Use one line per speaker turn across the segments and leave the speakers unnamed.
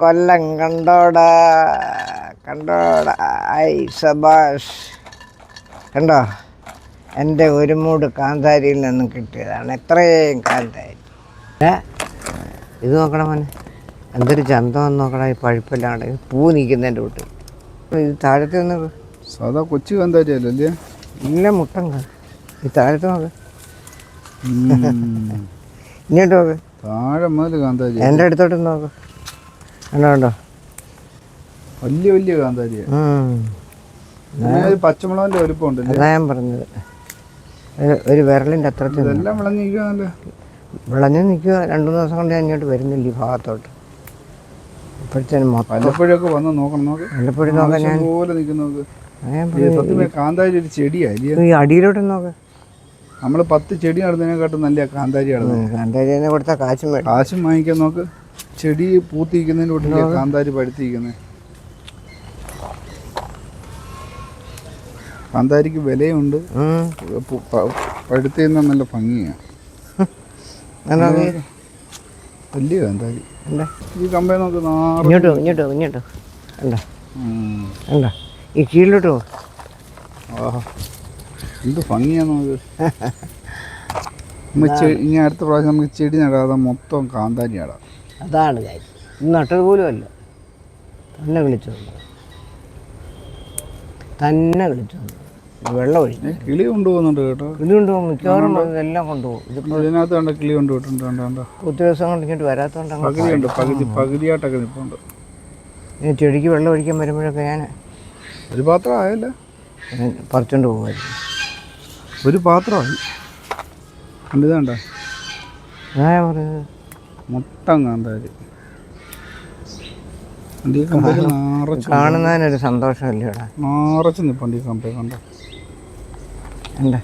കൊല്ലം കണ്ടോട കണ്ടോട. I സബാഷ്. കണ്ടോ? എന്റെ ഒരു മൂട് കാന്താരിയിൽ നിന്നും കിട്ടിയതാണ്. എത്രയും കാന്താരി. ഇത് നോക്കണം മോനെ. എന്തൊരു ചന്തം നോക്കണം ഈ പഴുപ്പെല്ലാം ഈ പൂ നിൽക്കുന്നതിന്റെ കൂട്ട്. ഇത് താഴത്തെ ഒന്ന്
സാധാ കൊച്ചു കാന്താരിയല്ലോ അല്ലേ?
ഇല്ല മുട്ടം ഈ താഴത്തെ നോക്ക്. ഇങ്ങോട്ട് നോക്ക്.
താഴെ മുതൽ കാന്താരി.
എന്റെ അടുത്തോട്ട് നോക്ക്. കണ്ടോ കണ്ടോ?
വലിയ വലിയ
കാന്താരി.
പച്ചമുളകിന്റെ വലുപ്പം ഉണ്ടല്ലേ
അതാ ഞാൻ പറഞ്ഞത്. ഒരു- വിരലിന്റെ അത്രത്തിൽ നിന്ന്.
ഇതെല്ലാം വിളഞ്ഞിരിക്കുകയാണല്ലേ
വിളഞ്ഞ് നിൽക്കുക. രണ്ടു ദിവസം കൊണ്ട് ഞാൻ ഇങ്ങോട്ട് വരുന്നില്ല ഈ ഭാഗത്തോട്ട്. ഇപ്പോഴത്തേനും മൊത്തം
വല്ലപ്പോഴൊക്കെ വന്ന് നോക്കണം നോക്ക്.
വല്ലപ്പോഴും നോക്കാൻ ഞാൻ.
പോലെ നിൽക്കുന്ന കാന്താരി ഒരു
ഈ അടിയിലോട്ട് നോക്ക്.
നമ്മൾ പത്ത് ചെടി നടുന്നതിനെക്കാട്ടും നല്ല കാന്താരി
കാന്താരി കൊടുത്താൽ കാശും
കാശും വാങ്ങിക്കാൻ നോക്ക്. ചെടി പൂത്തിരിക്കുന്നതിന്റെ ഒട്ടില്ല കാന്താരി പഴുത്തിരിക്കുന്നത് കാന്താരിക്ക് വിലയുണ്ട്. പഴുത്തിരുന്ന നല്ല ഭംഗിയാണ് വലിയ കാന്താരി. ഈ കമ്പനി നോക്ക്
ഇങ്ങോട്ടോ ഇങ്ങോട്ടോ ഇങ്ങോട്ട്. ഈ കീഴിലോട്ടോ.
ആഹാ. എന്ത് ഭംഗിയാണ് നമുക്ക് നമ്മ ചെ- ഇനി അടുത്ത പ്രാവശ്യം നമുക്ക് ചെടി നടാതെ മൊത്തം കാന്താരി നടാം.
അതാണ് കാര്യം. ഇത് നട്ടത് പോലും അല്ല. തന്നെ വിളിച്ചു വന്നു. തന്നെ വിളിച്ചു വന്നു. വെള്ളം ഒഴിക്കും
കിളി കൊണ്ടുപോകുന്നുണ്ട് കേട്ടോ.
കിളി കൊണ്ടുപോകും. മിക്കവാറും എല്ലാം കൊണ്ടുപോകും. ഇത്
ഇതിനകത്ത് കണ്ട കിളി കൊണ്ടുപോയിട്ടുണ്ട് കണ്ടോ കണ്ടോ?
ഒത്തിരി ദിവസം കൊണ്ട് ഇങ്ങോട്ട് വരാത്തതുകൊണ്ട്
പകുതിയുണ്ട് പകുതി പകുതിയായിട്ടൊക്കെ നിൽപ്പുണ്ട്
ഇനി ചെടിക്ക് വെള്ളം ഒഴിക്കാൻ വരുമ്പോഴൊക്കെ ഞാൻ
ഒരു പാത്രം ആയല്ലേ?
പറിച്ചുകൊണ്ട് പോകുമായിരുന്നു
ഒരു പാത്രമായി കണ്ടിതാണ്ട
ഞാൻ പറഞ്ഞത്
മൊത്തം കാന്താരി വണ്ടി നാറച്ച്
കാണുന്നതിനൊരു സന്തോഷമല്ലേ ഇവിടെ?
നാറച്ച് നിൽപ്പുണ്ട് ഈ കമ്പയിൽ കണ്ടോ.
എന്താ?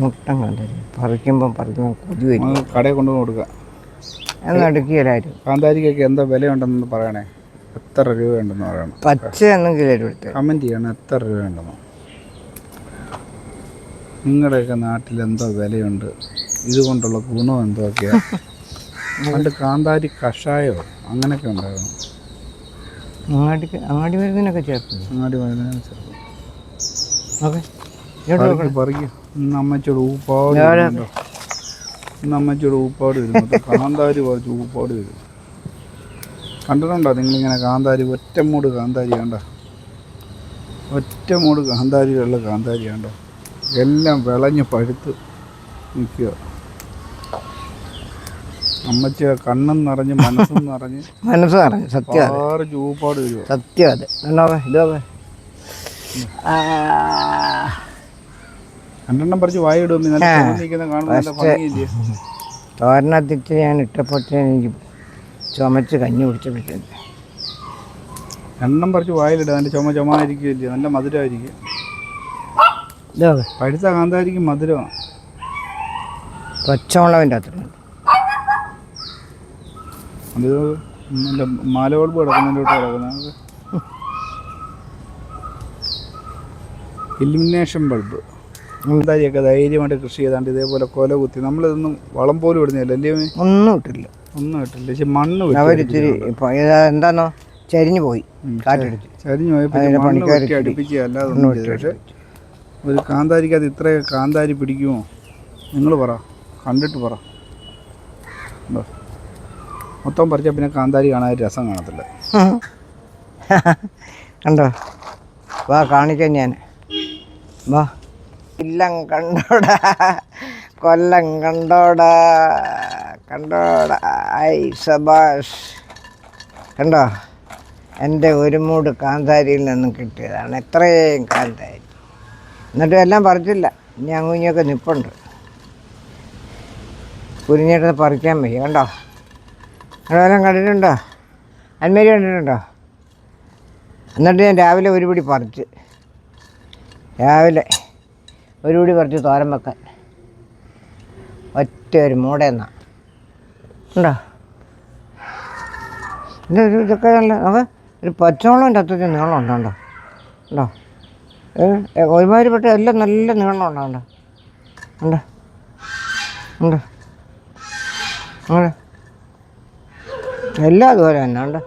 മുട്ടം കാന്താരി പറിക്കുമ്പം പറിക്കുമ്പോൾ കൊതി വരും.
കടയിൽ കൊണ്ടു കൊടുക്കുക
എന്ന് അടുക്കിയല്ലായിരുന്നു
കാന്താരിക്കൊക്കെ എന്താ വിലയുണ്ടെന്ന് പറയണേ. എത്ര രൂപയുണ്ടെന്ന് പറയണം.
പച്ച എടുത്ത്
കമന്റ് ചെയ്യണം എത്ര രൂപയുണ്ടെന്ന്. നിങ്ങളുടെയൊക്കെ നാട്ടിൽ എന്തോ വിലയുണ്ട്. ഇതുകൊണ്ടുള്ള ഗുണം എന്തൊക്കെയാണ് പണ്ട് കാന്താരി കഷായോ അങ്ങനെയൊക്കെ ഉണ്ടായിരുന്നു.
അങ്ങാടിക്ക് അങ്ങാടി മരുന്നിനൊക്കെ ചേർക്കുന്നു
അങ്ങാടി മരുന്നിനെ ചെറുപ്പം
ഓക്കെ. ഇങ്ങോട്ട് നോക്കണം
പറിക്കും. ഇന്ന് അമ്മച്ചോട് ഊപ്പാട് വരുന്നുണ്ടോ ഇന്ന് അമ്മച്ചോട് ഊപ്പാട് വരും മൊത്തം കാന്താരി പറിച്ച് ഊപ്പാട് വരും. കണ്ടിട്ടുണ്ടോ നിങ്ങളിങ്ങനെ കാന്താരി? ഒറ്റമൂട് കാന്താരി കണ്ട ഒറ്റമൂട് കാന്താരിയുള്ള കാന്താരി കണ്ടോ എല്ലാം വിളഞ്ഞ് പഴുത്ത് നിൽക്കുക. അമ്മച്ചിയുടെ കണ്ണും നിറഞ്ഞ് മനസ്സും നിറഞ്ഞ്
മനസ്സ് പറഞ്ഞു സത്യം അത്.
ആറ് ചൂപ്പാട് വരുമോ
സത്യം അത്. കണ്ടോക്കെ ഇതോക്കെ
രണ്ടെണ്ണം പറിച്ച് വായ ഇടും നല്ല നിൽക്കുന്ന കാണുന്ന നല്ല ഭംഗിയില്ലേ?
തോരനത്തിച്ച് ഞാൻ ഇട്ടപ്പെട്ട് എനിക്ക് ചുമച്ച് കഞ്ഞി കുടിച്ചപ്പോഴത്തേന്.
എണ്ണം പറിച്ച് വായിലിടുക നല്ല ചുമ ചുമായിരിക്കില്ലേ നല്ല മധുരമായിരിക്കും.
ഇതോക്കെ
പഴുത്ത കാന്തായിരിക്കും മധുരമാണ്
പച്ചമുളകിന്റെ അത്ര
അത് നല്ല മാല ബൾബ് കിടക്കുന്നതിലോട്ട് കിടക്കുന്നത് ഇലിമിനേഷൻ ബൾബ്. കാന്താരിയൊക്കെ ധൈര്യമായിട്ട് കൃഷി ചെയ്താണ്ട് ഇതേപോലെ കൊല കുത്തി. നമ്മളിതൊന്നും വളം പോലും ഇടുന്നില്ല അല്ലേ?
ഒന്നും ഇട്ടില്ല.
ഒന്നും ഇട്ടില്ല. പക്ഷെ മണ്ണ്
അവരിച്ചിരി എന്താണോ ചരിഞ്ഞു പോയി. കാറ്റടിച്ച്.
ചരിഞ്ഞു പോയപ്പോൾ
അതിനെ
മണ്ണ്
പണിക്കാര്
അടുപ്പിക്കുക അല്ലാതെ ഒന്നും ചെയ്തില്ല. ഒരു കാന്താരിക്ക് അത് ഇത്ര കാന്താരി പിടിക്കുമോ നിങ്ങൾ പറ. കണ്ടിട്ട് പറ. ഉണ്ടോ? മൊത്തം പറിച്ചാൽ പിന്നെ കാന്താരി കാണാൻ രസം കാണത്തില്ല.
കണ്ടോ? വാ കാണിക്കാം ഞാൻ. വാ. ഇല്ലം കണ്ടോടാ. കൊല്ലം കണ്ടോടാ. കണ്ടോടാ. ഐ സബാഷ്. കണ്ടോ? എന്റെ ഒരു മൂട് കാന്താരിയിൽ നിന്നും കിട്ടിയതാണ്. എത്രയും കാന്താരി. എന്നിട്ടും എല്ലാം പറിച്ചില്ല. ഞാൻ അങ്ങുഞ്ഞൊക്കെ നിപ്പുണ്ട്. കുരിഞ്ഞിട്ട് പറിക്കാൻ വയ്യ. കണ്ടോ? അതെല്ലാം കണ്ടിട്ടുണ്ടോ? അന്മേരി കണ്ടിട്ടുണ്ടോ? എന്നിട്ട് ഞാൻ രാവിലെ ഒരു പിടി പറിച്ച് രാവിലെ ഒരു പിടി പറിച്ച് തോരൻ വെക്കാൻ. ഒറ്റ ഒരു മൂടയെന്നാ ഉണ്ടോ? ഇത് ഒരു ഇതൊക്കെ നല്ല നമുക്ക് ഒരു പച്ചവളത്തിന്റെ അത്രയ്ക്ക് നീളം ഉണ്ടോ? ഉണ്ടോ? ഒരുമാതിരിപ്പെട്ട എല്ലാം നല്ല നീളം ഉണ്ടോ? ഉണ്ടോ? ഉണ്ടോ? ഉണ്ടോ? അങ്ങനെ എല്ലാം അതുപോലെ തന്നെ ഉണ്ട്?